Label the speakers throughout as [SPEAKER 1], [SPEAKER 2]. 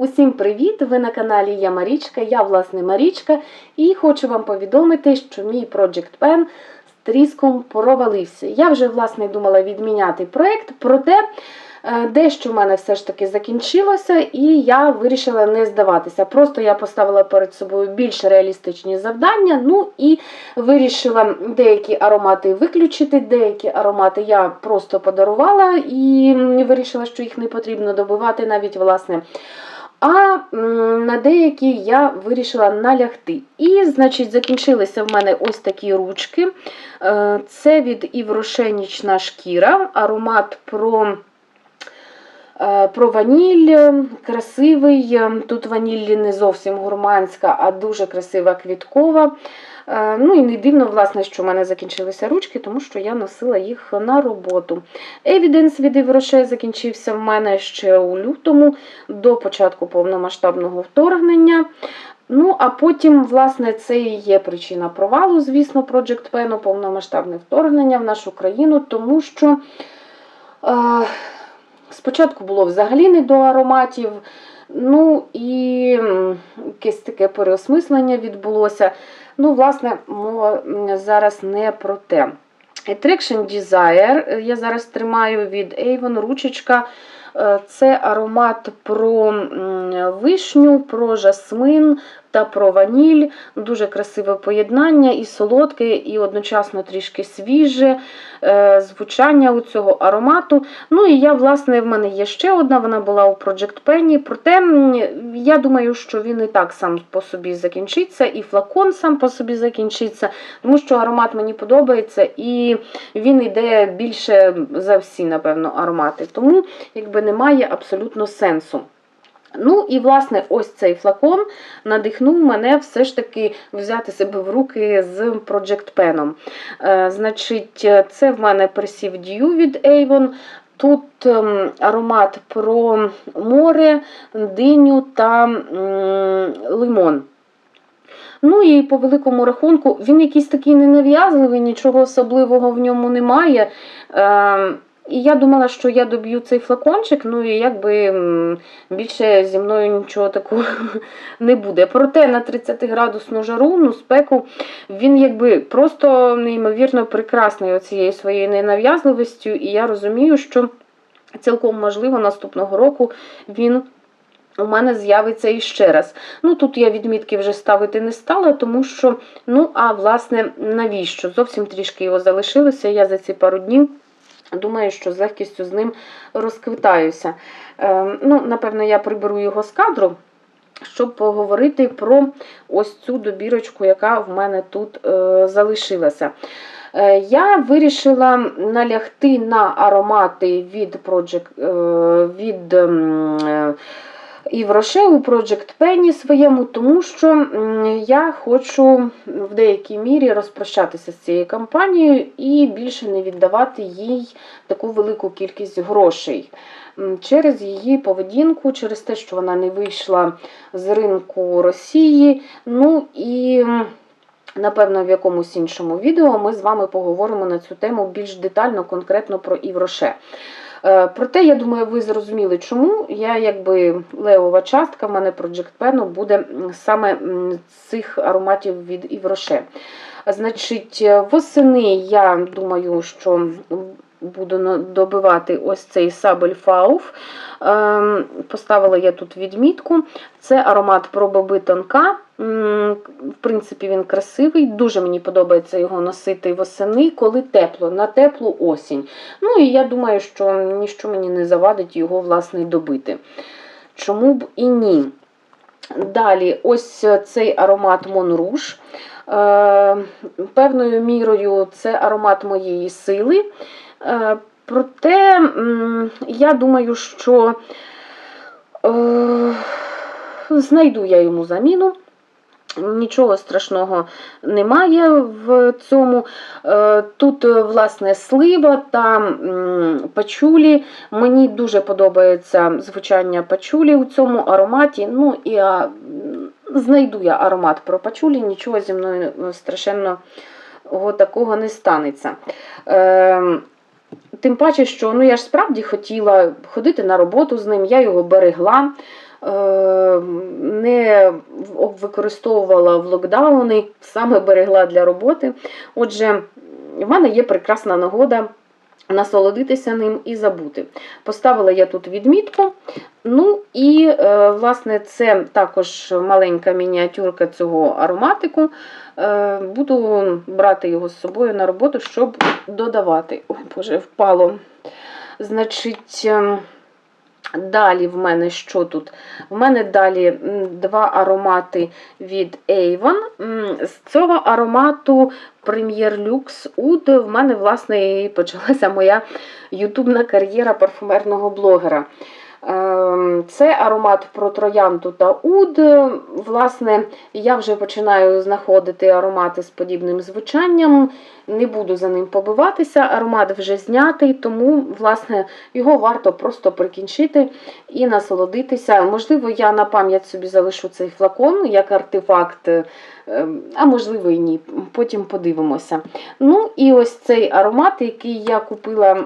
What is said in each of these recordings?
[SPEAKER 1] Усім привіт! Ви на каналі Я Марічка, я власне Марічка, і хочу вам повідомити, що мій Project Pen з тріском провалився. Я вже власне думала відміняти проєкт, проте е, дещо в мене все ж таки закінчилося, і я вирішила не здаватися. Просто я поставила перед собою більш реалістичні завдання. Ну і вирішила деякі аромати виключити, деякі аромати я просто подарувала і вирішила, що їх не потрібно добивати навіть власне. А на деякі я вирішила налягти. І, значить, закінчилися в мене ось такі ручки. Е, Це від Іврошенічна шкіра, аромат про. е, Про ваніль красивий. Тут ваніль не зовсім гурманська, а дуже красива квіткова. Е, Ну і не дивно, власне, що в мене закінчилися ручки, тому що я носила їх на роботу. Evidence від Івроше закінчився в мене ще у лютому, до початку повномасштабного вторгнення. Ну, а потім, власне, це і є причина провалу, звісно, Project Pen, повномасштабне вторгнення в нашу країну, тому що е, спочатку було взагалі не до ароматів. Ну і якесь таке переосмислення відбулося. Ну, власне, мова зараз не про те. Attraction Desire я зараз тримаю від Avon ручечка. Е, Це аромат про вишню, про жасмин та про ваніль. Дуже красиве поєднання, і солодке, і одночасно трішки свіже е, звучання у цього аромату. Ну і я, власне, в мене є ще одна, вона була у Project Penny. Проте я думаю, що він і так сам по собі закінчиться, і флакон сам по собі закінчиться, тому що аромат мені подобається, і він йде більше за всі, напевно, аромати. Тому якби немає абсолютно сенсу. Ну і власне ось цей флакон надихнув мене все ж таки взяти себе в руки з Project Pen. Е, значить, це в мене Perceive Dew від Avon. Тут ем, аромат про море, диню та лимон. Ну і по великому рахунку, він якийсь такий ненав'язливий, нічого особливого в ньому немає. І я думала, що я доб'ю цей флакончик, ну і якби більше зі мною нічого такого не буде. Проте на 30-градусну жару, ну, спеку, він якби просто неймовірно прекрасний оцією своєю ненав'язливістю, і я розумію, що цілком можливо наступного року він. У мене з'явиться іще раз. Ну тут я відмітки вже ставити не стала, тому що, ну, а власне, навіщо? Зовсім трішки його залишилося. Я за ці пару днів думаю, що з легкістю з ним розквитаюся. Е, ну, Напевно, я приберу його з кадру, щоб поговорити про ось цю добірочку, яка в мене тут е, залишилася. Е, Я вирішила налягти на аромати від Project, е, від ем, е, Івроше у Project Penny своєму, тому що я хочу в деякій мірі розпрощатися з цією компанією і більше не віддавати їй таку велику кількість грошей. Через її поведінку, через те, що вона не вийшла з ринку Росії. Ну і Напевно, в якомусь іншому відео ми з вами поговоримо на цю тему більш детально, конкретно про Івроше. Е, Проте, я думаю, ви зрозуміли, чому я якби левова частка, в мене Project Pen буде саме цих ароматів від Івроше. Значить, е, восени я думаю, що буду добивати ось цей Сабель Фауф. Ем, Поставила я тут відмітку. Це аромат про боби тонка. В принципі, він красивий. Дуже мені подобається його носити восени, коли тепло, на теплу осінь. Ну і я думаю, що ніщо мені не завадить його власне добити. Чому б і ні? Далі, ось цей аромат Монруш. Е, Певною мірою це аромат моєї сили. Е, Проте я думаю, що е, знайду я йому заміну. Нічого страшного немає в цьому. Тут, власне, слива та пачулі. Мені дуже подобається звучання пачулі у цьому ароматі. Ну і знайду я аромат про пачулі, нічого зі мною е, страшенного такого не станеться. Е, Тим паче, що ну, я ж справді хотіла ходити на роботу з ним, я його берегла. е, не використовувала в локдауни, саме берегла для роботи. Отже, в мене є прекрасна нагода насолодитися ним і забути. Поставила я тут відмітку. Ну і, е, власне, це також маленька мініатюрка цього ароматику. Е, Буду брати його з собою на роботу, щоб додавати. Ой, Боже, впало. Значить, ем, далі в мене що тут? В мене далі два аромати від Avon. З цього аромату Premier Lux Oud в мене, власне, і почалася моя ютубна кар'єра парфумерного блогера. Ем, Це аромат про троянду та уд. Власне, я вже починаю знаходити аромати з подібним звучанням. Не буду за ним побиватися. Аромат вже знятий, тому власне його варто просто прикінчити і насолодитися. Можливо, я на пам'ять собі залишу цей флакон як артефакт, е, а можливо і ні. Потім подивимося. Ну і ось цей аромат, який я купила.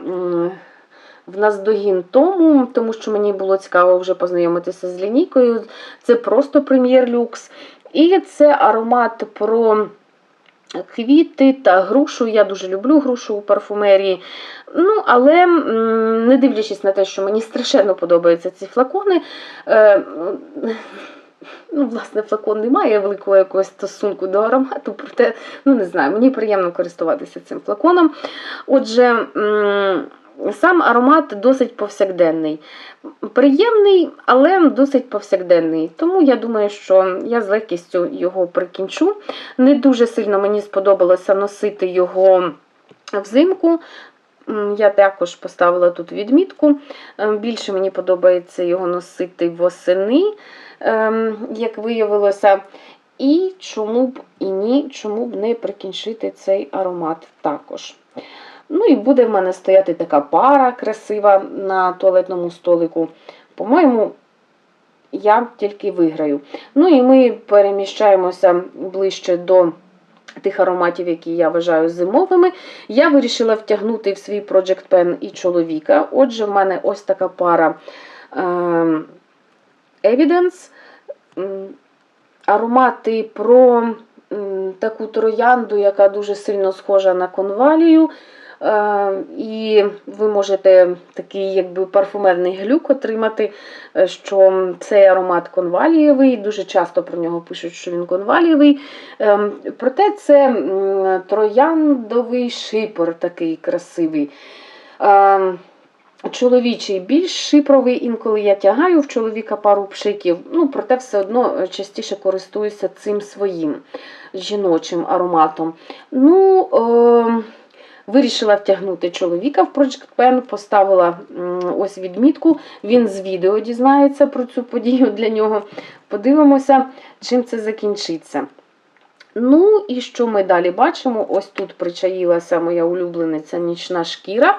[SPEAKER 1] В наздогін тому, тому що мені було цікаво вже познайомитися з лінійкою. Це просто прем'єр люкс. І це аромат про квіти та грушу. Я дуже люблю грушу у парфумерії. Ну, але не дивлячись на те, що мені страшенно подобаються ці флакони. Е, Ну, власне, флакон не має великого якогось стосунку до аромату, проте, ну не знаю, мені приємно користуватися цим флаконом. Отже, сам аромат досить повсякденний. Приємний, але досить повсякденний. Тому я думаю, що я з легкістю його прикінчу. Не дуже сильно мені сподобалося носити його взимку. Я також поставила тут відмітку. Е, Більше мені подобається його носити восени, ем, як виявилося. І чому б і ні, чому б не прикінчити цей аромат також. Ну і буде в мене стояти така пара красива на туалетному столику. По-моєму, я тільки виграю. Ну і ми переміщаємося ближче до тих ароматів, які я вважаю зимовими. Я вирішила втягнути в свій Project Pen і чоловіка. Отже, в мене ось така пара ем, Evidence. Аромати про таку троянду, яка дуже сильно схожа на конвалію. Е, І ви можете такий якби парфумерний глюк отримати, е, що цей аромат конвалієвий. Дуже часто про нього пишуть, що він конвалієвий. Ем, Проте це трояндовий шипор такий красивий. Чоловічий більш шипровий, інколи я тягаю в чоловіка пару пшиків, ну, проте все одно е, частіше користуюся цим своїм жіночим ароматом. Ну, е, Вирішила втягнути чоловіка в Project Pen, поставила ось відмітку. Він з відео дізнається про цю подію для нього. Подивимося, чим це закінчиться. Ну, і що ми далі бачимо? Ось тут причаїлася моя улюблениця нічна шкіра.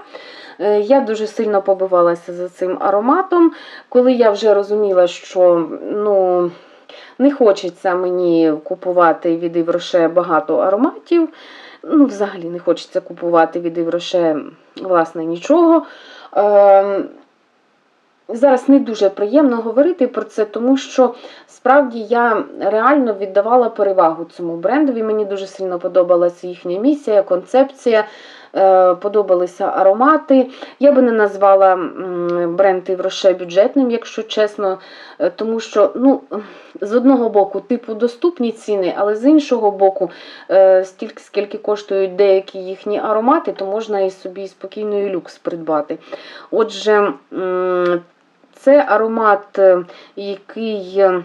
[SPEAKER 1] Е, Я дуже сильно побивалася за цим ароматом, коли я вже розуміла, що ну, не хочеться мені купувати від Івроше багато ароматів. Ну, взагалі не хочеться купувати від Івроше, власне, нічого. Ем, Зараз не дуже приємно говорити про це, тому що справді я реально віддавала перевагу цьому брендові. Мені дуже сильно подобалася їхня місія, концепція, подобалися аромати. Я би не назвала бренд Івроше бюджетним, якщо чесно, е, тому що ну, з одного боку, типу, доступні ціни, але з іншого боку, е, стільки скільки коштують деякі їхні аромати, то можна і собі спокійно і люкс придбати. Отже, це аромат, е, який е,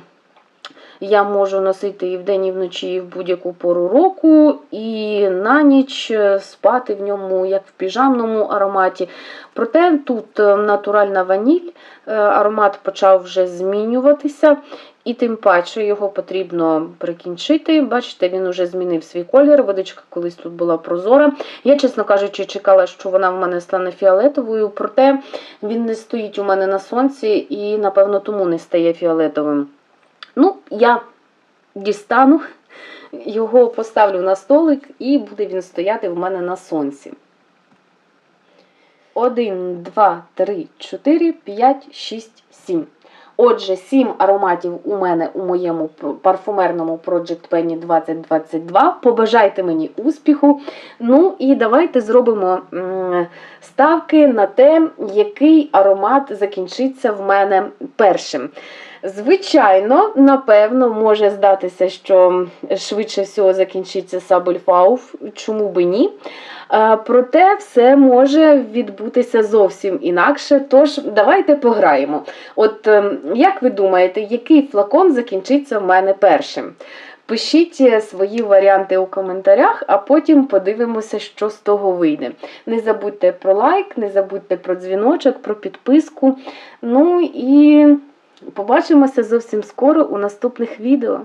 [SPEAKER 1] я можу носити і вдень, і вночі, і в будь-яку пору року, і на ніч е, спати в ньому, як в піжамному ароматі. Проте тут е, натуральна ваніль, е, аромат почав вже змінюватися, і тим паче його потрібно прикінчити. Бачите, він вже змінив свій колір. Водичка колись тут була прозора. Я, чесно кажучи, чекала, що вона в мене стане фіолетовою, проте він не стоїть у мене на сонці і, напевно, тому не стає фіолетовим. Ну, я дістану, його поставлю на столик і буде він стояти в мене на сонці. 1, 2, 3, 4, 5, 6, 7. Отже, 7 ароматів у мене у моєму парфумерному Project Penny 2022. Побажайте мені успіху. Ну і давайте зробимо ставки на те, який аромат закінчиться в мене першим. Звичайно, напевно, може здатися, що швидше всього закінчиться Сабельфауф, чому би ні. Е, Проте все може відбутися зовсім інакше. Тож давайте пограємо. От ем, як ви думаєте, який флакон закінчиться в мене першим? Пишіть е, свої варіанти у коментарях, а потім подивимося, що з того вийде. Не забудьте про лайк, не забудьте про дзвіночок, про підписку. Ну і побачимося зовсім скоро у наступних відео.